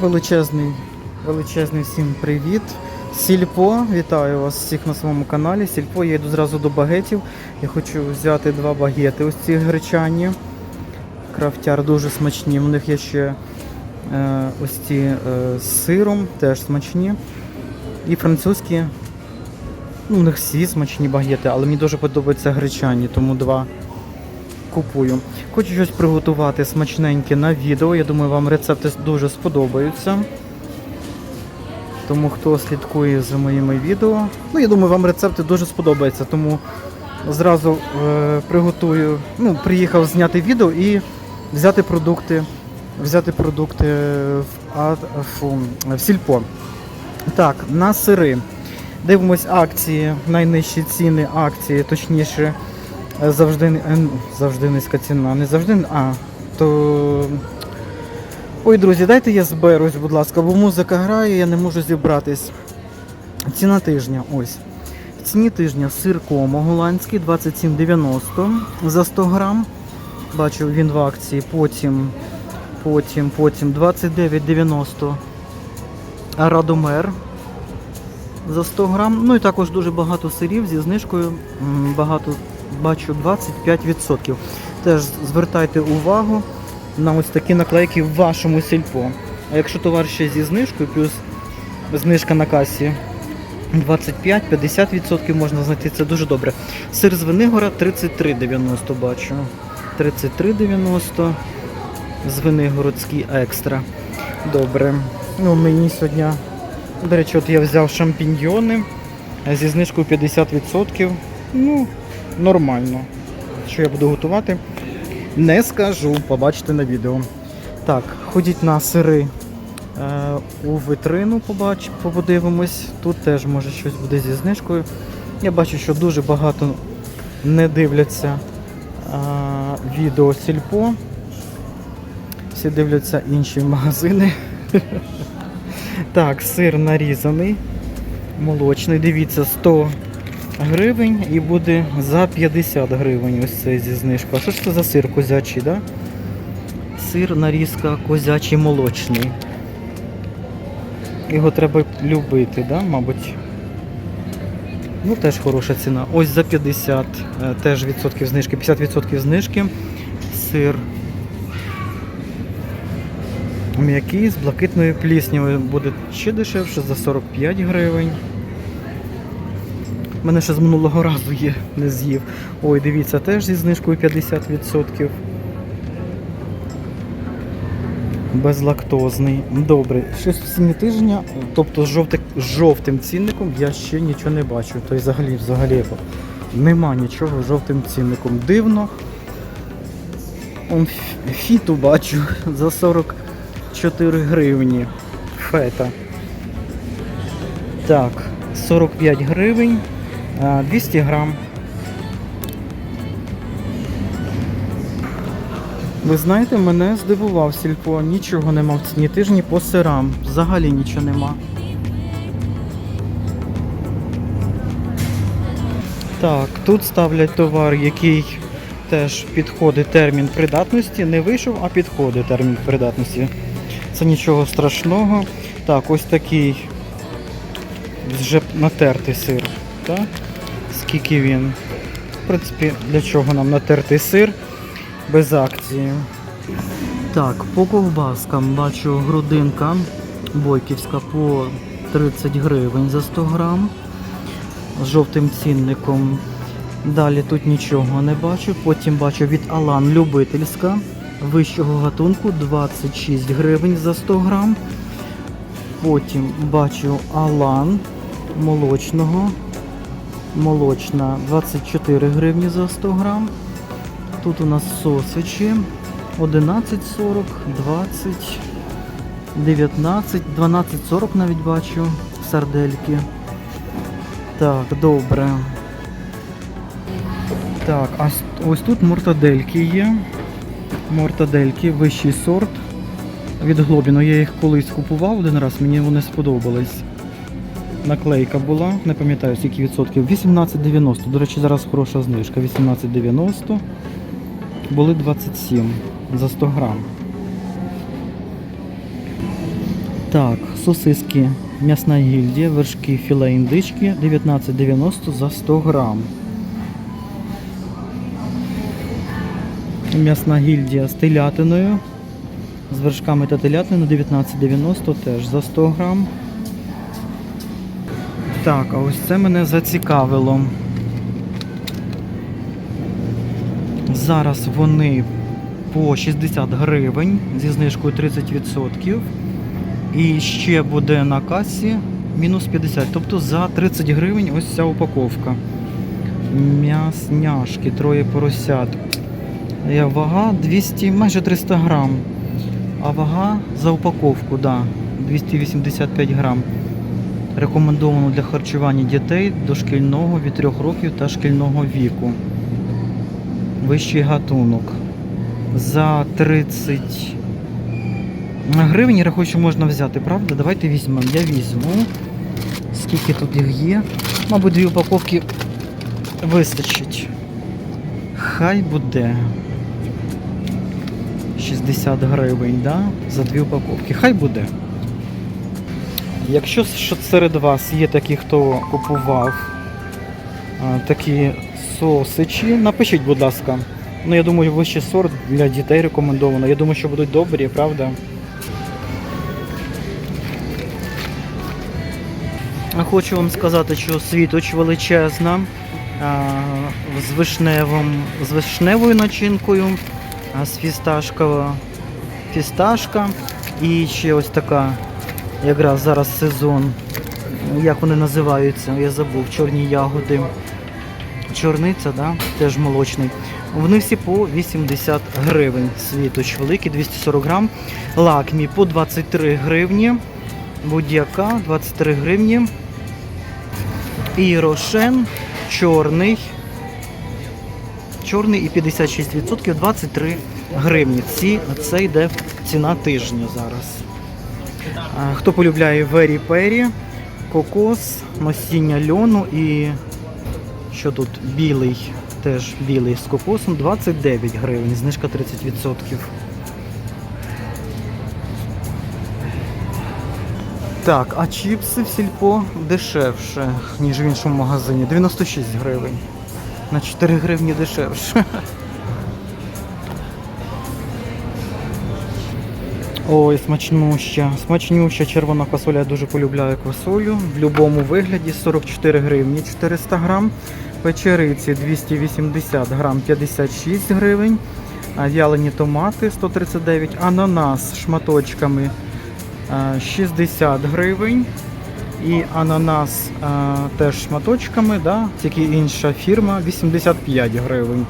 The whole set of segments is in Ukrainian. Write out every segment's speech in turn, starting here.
Величезний, величезний всім привіт. Сільпо, вітаю вас всіх на своєму каналі. Сільпо, я йду зразу до багетів. Я хочу взяти два багети. Ось ці гречані. Крафтяр дуже смачні. У них є ще е, ось ці е, з сиром, теж смачні. І французькі. Ну, у них всі смачні багети, але мені дуже подобаються гречані, тому два купую. Хочу щось приготувати смачненьке на відео. Я думаю, вам рецепти дуже сподобаються. Тому хто слідкує за моїми відео, ну я думаю, вам рецепти дуже сподобаються. Тому зразу е, приготую, ну, приїхав зняти відео і взяти продукти, взяти продукти в, а, фу, в сільпо. Так, на сири. Дивимось акції, найнижчі ціни акції, точніше, завжди, е, ну, завжди низька ціна. Не завжди, а то. Ой, друзі, дайте я зберусь, будь ласка, бо музика грає, я не можу зібратись. Ціна тижня, ось. В ціні тижня сир комо голландський 27,90 за 100 грам. Бачу, він в акції. Потім, потім, потім 29,90 Радомер за 100 грам. Ну і також дуже багато сирів зі знижкою. Багато бачу 25%. Теж звертайте увагу на ось такі наклейки в вашому сільпо. А якщо товар ще зі знижкою, плюс знижка на касі 25-50% можна знайти, це дуже добре. Сир з Винигора 33,90 бачу. 33,90 з Винигородський екстра. Добре. Ну, мені сьогодні, до речі, от я взяв шампіньйони зі знижкою 50%. Ну, нормально. Що я буду готувати? Не скажу, побачите на відео. Так, ходіть на сири е, у витрину, побач, подивимось. Тут теж може щось буде зі знижкою. Я бачу, що дуже багато не дивляться е, відео сільпо. Всі дивляться інші магазини. Так, сир нарізаний, молочний. Дивіться, 100 гривень і буде за 50 гривень ось цей зі знижкою. А що ж це за сир козячий, да? Сир нарізка козячий молочний. Його треба любити, да, мабуть. Ну, теж хороша ціна. Ось за 50 е, теж відсотків знижки, 50% знижки. Сир м'який з блакитною пліснявою буде ще дешевше за 45 гривень. Мене ще з минулого разу є, не з'їв. Ой, дивіться, теж зі знижкою 50%. Безлактозний. Добре. Щось в ціні тижня, тобто з жовтик, з жовтим цінником я ще нічого не бачу. Тобто взагалі, взагалі нема нічого з жовтим цінником. Дивно. Он фіту бачу за 44 гривні. Фета. Так, 45 гривень. А, 200 грам. Ви знаєте, мене здивував сільпо. Нічого нема в ціні тижні по сирам. Взагалі нічого нема. Так, тут ставлять товар, який теж підходить термін придатності. Не вийшов, а підходить термін придатності. Це нічого страшного. Так, ось такий вже натертий сир. Так? Скільки він? В принципі, для чого нам натертий сир без акції? Так, по ковбаскам бачу грудинка бойківська по 30 гривень за 100 грам з жовтим цінником. Далі тут нічого не бачу. Потім бачу від Алан любительська вищого гатунку 26 гривень за 100 грам. Потім бачу Алан молочного. Молочна 24 гривні за 100 грам. Тут у нас сосичі 11,40, 20, 19, 12,40 навіть бачу сардельки. Так, добре. Так, а ось тут мортадельки є. Мортадельки, вищий сорт від Глобіно. Я їх колись купував один раз, мені вони сподобались. Наклейка була, не пам'ятаю скільки відсотків. 18,90. До речі, зараз хороша знижка. 18,90. Були 27 за 100 грам. Так, сосиски м'ясна гільдія, вершки філе індички 19,90 за 100 грам. М'ясна гільдія з телятиною. З вершками та телятиною 19,90 теж за 100 грам. Так, а ось це мене зацікавило. Зараз вони по 60 гривень зі знижкою 30%. І ще буде на касі мінус 50. Тобто за 30 гривень ось ця упаковка. М'ясняшки, троє поросят. Вага 200, майже 300 грам. А вага за упаковку, да, 285 грам. Рекомендовано для харчування дітей дошкільного від 3 років та шкільного віку. Вищий гатунок. За 30 гривень, я можна взяти, правда? Давайте візьмемо. Я візьму. Скільки тут їх є? Мабуть, дві упаковки вистачить. Хай буде. 60 гривень, да? За дві упаковки. Хай буде. Якщо що серед вас є такі, хто купував такі сосичі, напишіть, будь ласка. Ну, я думаю, вищий сорт для дітей рекомендовано. Я думаю, що будуть добрі, правда? Хочу вам сказати, що світоч величезна з вишневим, з вишневою начинкою, з фісташкова фісташка. І ще ось така, якраз зараз сезон. Як вони називаються? Я забув, чорні ягоди. Чорниця, да? теж молочний. Вони всі по 80 гривень. Світоч великий, 240 грам. Лакмі по 23 гривні. Будь-яка 23 гривні. І рошен чорний. Чорний і 56% 23 гривні. Ці, це йде ціна тижня зараз. Хто полюбляє Вері Пері, кокос, насіння льону і що тут білий, теж білий з кокосом 29 гривень, знижка 30%. Так, а чіпси в сільпо дешевше, ніж в іншому магазині. 96 гривень. На 4 гривні дешевше. Ой, смачнюща. Смачнюща червона квасоля. Я дуже полюбляю квасолю. В будь-якому вигляді 44 гривні 400 грам. Печериці 280 грам 56 гривень. В'ялені томати 139, ананас шматочками 60 гривень. І ананас а, теж шматочками, да? тільки інша фірма 85 гривень.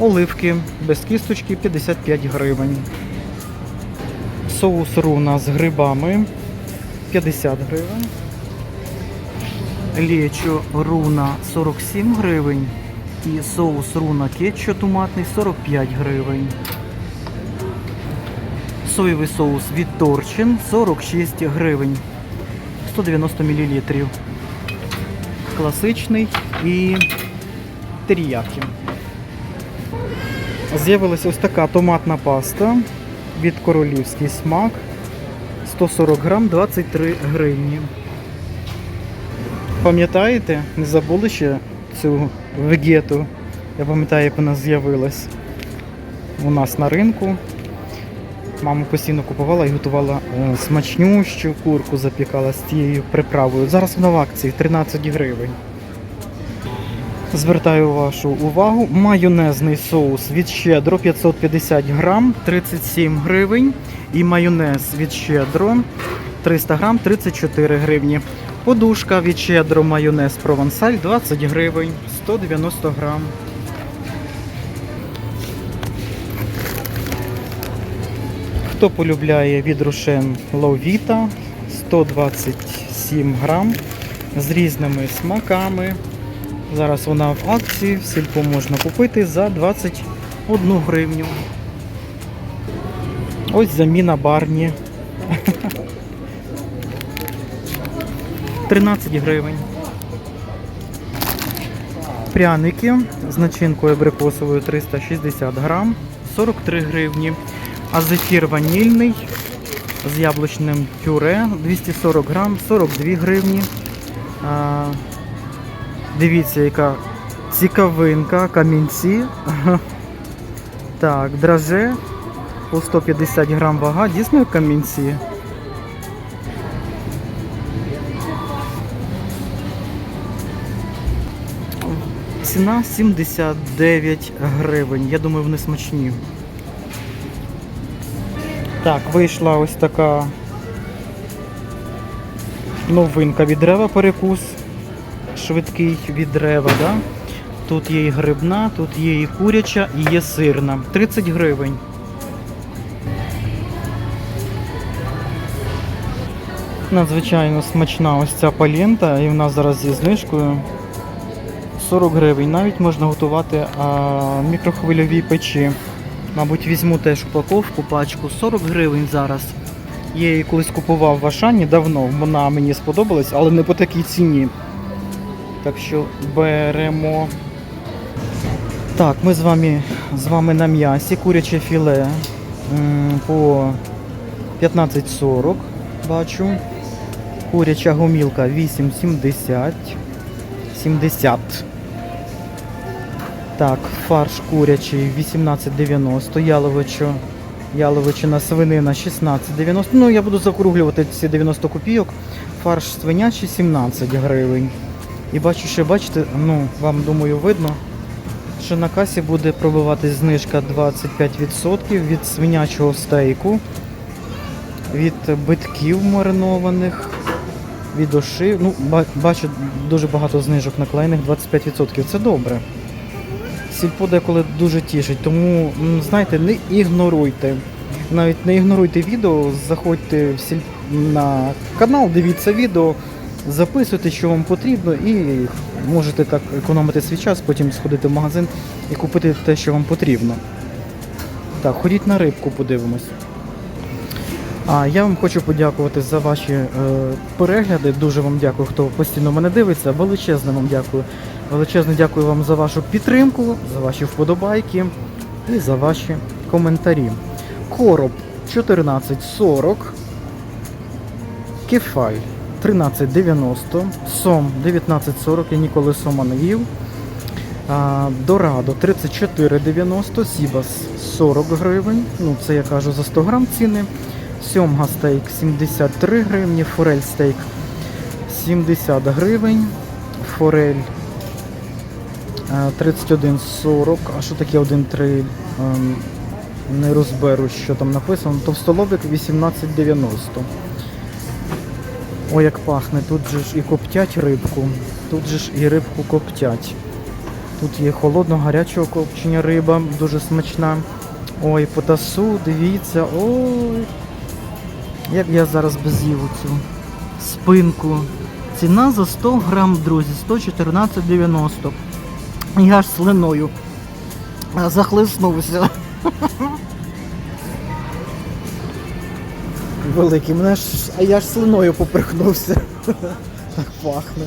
Оливки без кісточки 55 гривень. Соус руна з грибами 50 гривень. Лечо руна 47 гривень. І соус руна кетчо томатний 45 гривень. Соєвий соус від Торчин 46 гривень. 190 мл. Класичний і теріякі. З'явилася ось така томатна паста від королівський смак. 140 грам 23 гривні. Пам'ятаєте? Не забули ще цю вегету? Я пам'ятаю, як вона з'явилась у нас на ринку. Мама постійно купувала і готувала е, смачнющу курку, запікала з тією приправою. Зараз вона в акції 13 гривень. Звертаю вашу увагу. Майонезний соус від щедро 550 грам 37 гривень. І майонез від щедро 300 грам 34 гривні. Подушка від щедро майонез провансаль 20 гривень 190 грам. Хто полюбляє від Рошен Ловіта 127 грам з різними смаками. Зараз вона в акції, в сільпо можна купити за 21 гривню. Ось заміна барні. 13 гривень. Пряники з начинкою абрикосовою 360 грам, 43 гривні. А зефір ванільний з яблучним пюре 240 грам, 42 гривні. Дивіться, яка цікавинка, камінці. Так, драже по 150 грам вага, дійсно камінці. Ціна 79 гривень. Я думаю, вони смачні. Так, вийшла ось така новинка від дерева перекус. Швидкий від дерева, да? Тут є і грибна, тут є і куряча, і є сирна. 30 гривень. Надзвичайно смачна ось ця палента, і вона зараз зі знижкою 40 гривень. Навіть можна готувати а, в печі. Мабуть, візьму теж упаковку, пачку 40 гривень зараз. Я її колись купував в Ашані давно, вона мені сподобалась, але не по такій ціні. Так що беремо. Так, ми з вами, з вами на м'ясі, куряче філе по 15,40 бачу. Куряча гомілка 8,70. 70. Так, фарш курячий 18,90, яловичо, яловичина свинина 16,90. Ну, я буду закруглювати ці 90 копійок. Фарш свинячий 17 гривень. І бачу, що бачите, ну, вам думаю, видно, що на касі буде пробивати знижка 25% від свинячого стейку, від битків маринованих, від ошив. Ну, бачу дуже багато знижок наклеєних, 25%. Це добре. Сільпо деколи дуже тішить, тому знаєте, не ігноруйте. Навіть не ігноруйте відео, заходьте в сіль... на канал, дивіться відео, записуйте, що вам потрібно, і можете так економити свій час, потім сходити в магазин і купити те, що вам потрібно. Так, ходіть на рибку, подивимось. А я вам хочу подякувати за ваші е, перегляди. Дуже вам дякую, хто постійно мене дивиться. Величезне вам дякую. Величезне дякую вам за вашу підтримку, за ваші вподобайки і за ваші коментарі. Короб 1440, Кефаль 1390, Сом 1940, я ніколи сома не. А, Дорадо 34,90, Сібас 40 гривень. Ну, це я кажу за 100 грам ціни. Сьомга стейк 73 гривні, форель стейк 70 гривень, форель е, 31,40. А що таке 1,3? Ем, Не розберу, що там написано. Товстолобик 18,90. Ой, як пахне, тут же ж і коптять рибку, тут же ж і рибку коптять. Тут є холодно гарячого копчення риба, дуже смачна. Ой, потасу, дивіться, ой. Як я зараз би з'їв цю спинку. Ціна за 100 грам, друзі, 114,90. Я ж слиною захлиснувся. Великий, мене ж, а я ж слиною поперхнувся. Так пахне.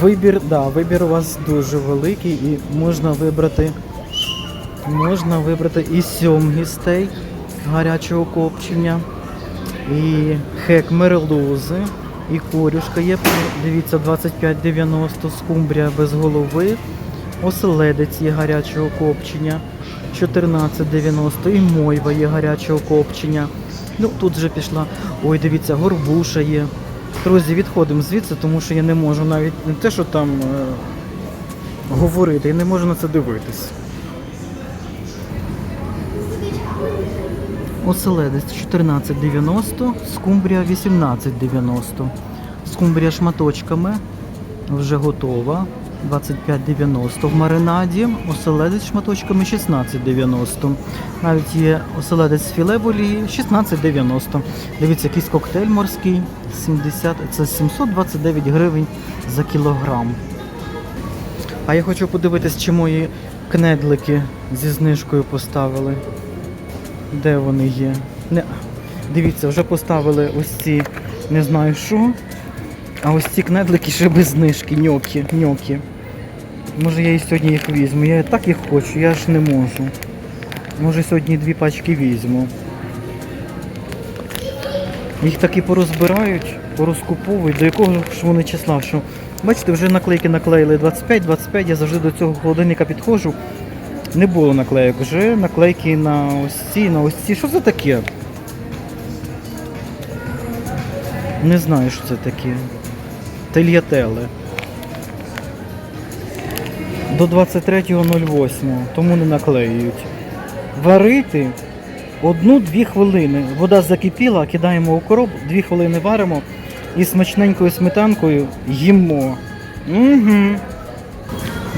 Вибір, да, вибір у вас дуже великий і можна вибрати. Можна вибрати і сьомгі стейк гарячого копчення, і хек мерлузи, і корюшка є. Дивіться, 25,90 скумбрія без голови, оселедець є гарячого копчення, 14,90 і мойва є гарячого копчення. Ну, тут вже пішла. Ой, дивіться, горбуша є. Друзі, відходимо звідси, тому що я не можу навіть не те, що там е, говорити, я не можу на це дивитись. Оселедець 14,90, скумбрія 18,90. Скумбрія шматочками вже готова. 25,90 в маринаді. Оселедець шматочками 16,90. Навіть є оселедець філе в олії 16,90. Дивіться, якийсь коктейль морський 70, це 729 гривень за кілограм. А я хочу подивитись, чи мої кнедлики зі знижкою поставили. Де вони є? Не. Дивіться, вже поставили ось ці не знаю що. А ось ці кнедлики ще без знижки, ньокі, ньокі. Може я і сьогодні їх візьму. Я так їх хочу, я ж не можу. Може сьогодні дві пачки візьму. Їх таки порозбирають, порозкуповують, до якого ж вони числа. Що, бачите, вже наклейки наклеїли 25-25, я завжди до цього холодильника підходжу. Не було наклейок, вже наклейки на ось ці, на ось ці. Що це таке? Не знаю, що це таке. Тельятели. До 23.08, тому не наклеюють. Варити одну-дві хвилини. Вода закипіла, кидаємо у короб, дві хвилини варимо і смачненькою сметанкою їмо. Угу.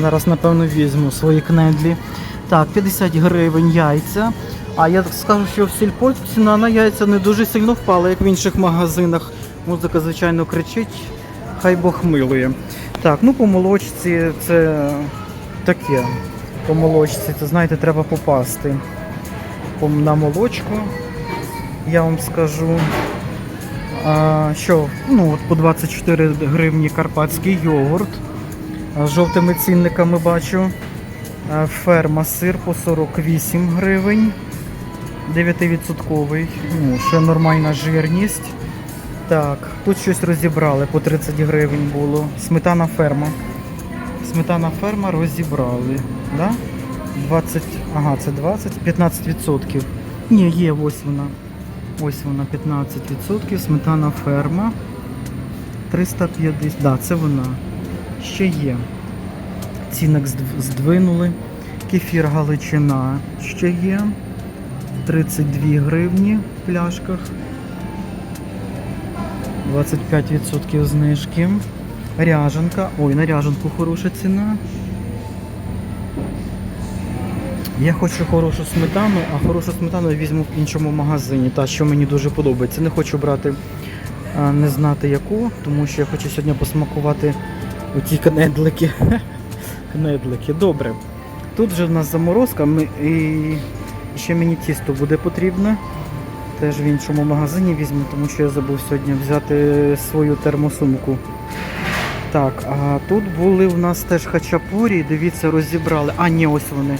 Зараз, напевно, візьму свої кнедлі. Так, 50 гривень яйця. А я скажу, що в сільпо ціна на яйця не дуже сильно впала, як в інших магазинах. Музика, звичайно, кричить, хай Бог милує. Так, ну по молочці це таке. По молочці, це знаєте, треба попасти. На молочку, я вам скажу. А, що, ну, от по 24 гривні карпатський йогурт. З жовтими цінниками бачу. Ферма сир по 48 гривень. 9%. Ну, ще нормальна жирність. Так, тут щось розібрали, по 30 гривень було. Сметана ферма. Сметана ферма розібрали. Да? 20, ага, це 20, 15%. Ні, є, ось вона. Ось вона, 15%. Сметана ферма. 350. Да, це вона. Ще є. Здв- здвинули. Кефір Галичина ще є. 32 гривні в пляшках. 25% знижки. Ряженка. Ой, на ряженку хороша ціна. Я хочу хорошу сметану, а хорошу сметану я візьму в іншому магазині, та що мені дуже подобається. Не хочу брати, не знати яку, тому що я хочу сьогодні посмакувати оті кнедлики. кнедлики. Добре. Тут вже в нас заморозка, ми, і ще мені тісто буде потрібне. Теж в іншому магазині візьму, тому що я забув сьогодні взяти свою термосумку. Так, а тут були в нас теж хачапурі, дивіться, розібрали. А, ні, ось вони.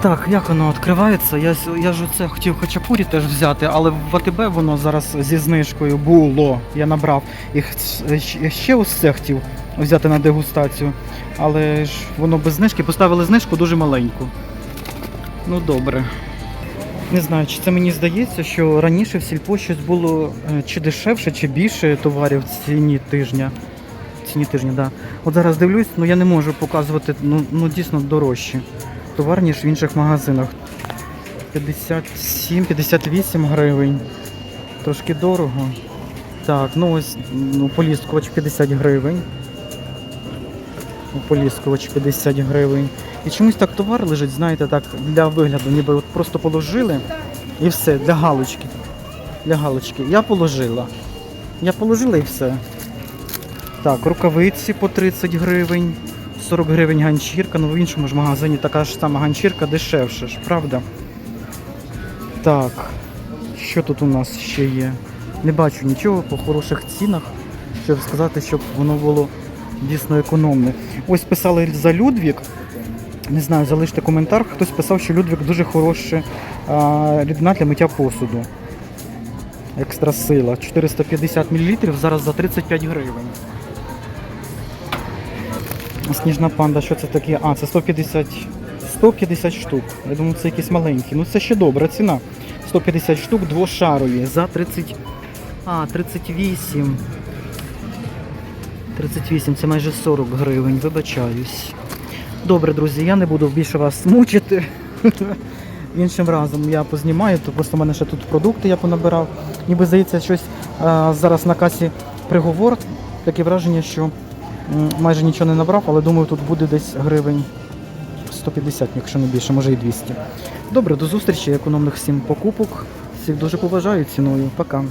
Так, як воно відкривається? Я, я ж оце хотів хачапурі теж взяти, але в АТБ воно зараз зі знижкою було. Я набрав. І ще- ось це хотів взяти на дегустацію. Але ж воно без знижки. Поставили знижку дуже маленьку. Ну добре. Не знаю, чи це мені здається, що раніше в сільпо щось було е, чи дешевше, чи більше товарів в ціні тижня. Ціні тижня, да. От зараз дивлюсь, ну я не можу показувати, ну, ну дійсно дорожчі товар, ніж в інших магазинах. 57-58 гривень. Трошки дорого. Так, ну ось ну, поліскувач 50 гривень. Поліскувач 50 гривень. І чомусь так товар лежить, знаєте, так, для вигляду, ніби от просто положили і все, для галочки. Для галочки. Я положила. Я положила і все. Так, рукавиці по 30 гривень, 40 гривень ганчірка, ну в іншому ж магазині така ж сама ганчірка дешевше ж, правда? Так, що тут у нас ще є? Не бачу нічого по хороших цінах, щоб сказати, щоб воно було дійсно економне. Ось писали за Людвік. Не знаю, залиште коментар. Хтось писав, що Людвік дуже хороша а, рідина для миття посуду. Екстра сила. 450 мл зараз за 35 гривень. Сніжна панда, що це таке? А, це 150, 150 штук. Я думаю, це якісь маленькі. Ну це ще добра ціна. 150 штук двошарові за 30. А, 38. 38, це майже 40 гривень, вибачаюсь. Добре, друзі, я не буду більше вас мучити. Іншим разом я познімаю, то просто в мене ще тут продукти я понабирав. Ніби здається, щось а, зараз на касі приговор. Таке враження, що м, майже нічого не набрав, але думаю, тут буде десь гривень 150, якщо не більше, може і 200. Добре, до зустрічі, економних всім покупок. Всіх дуже поважаю ціною. Пока.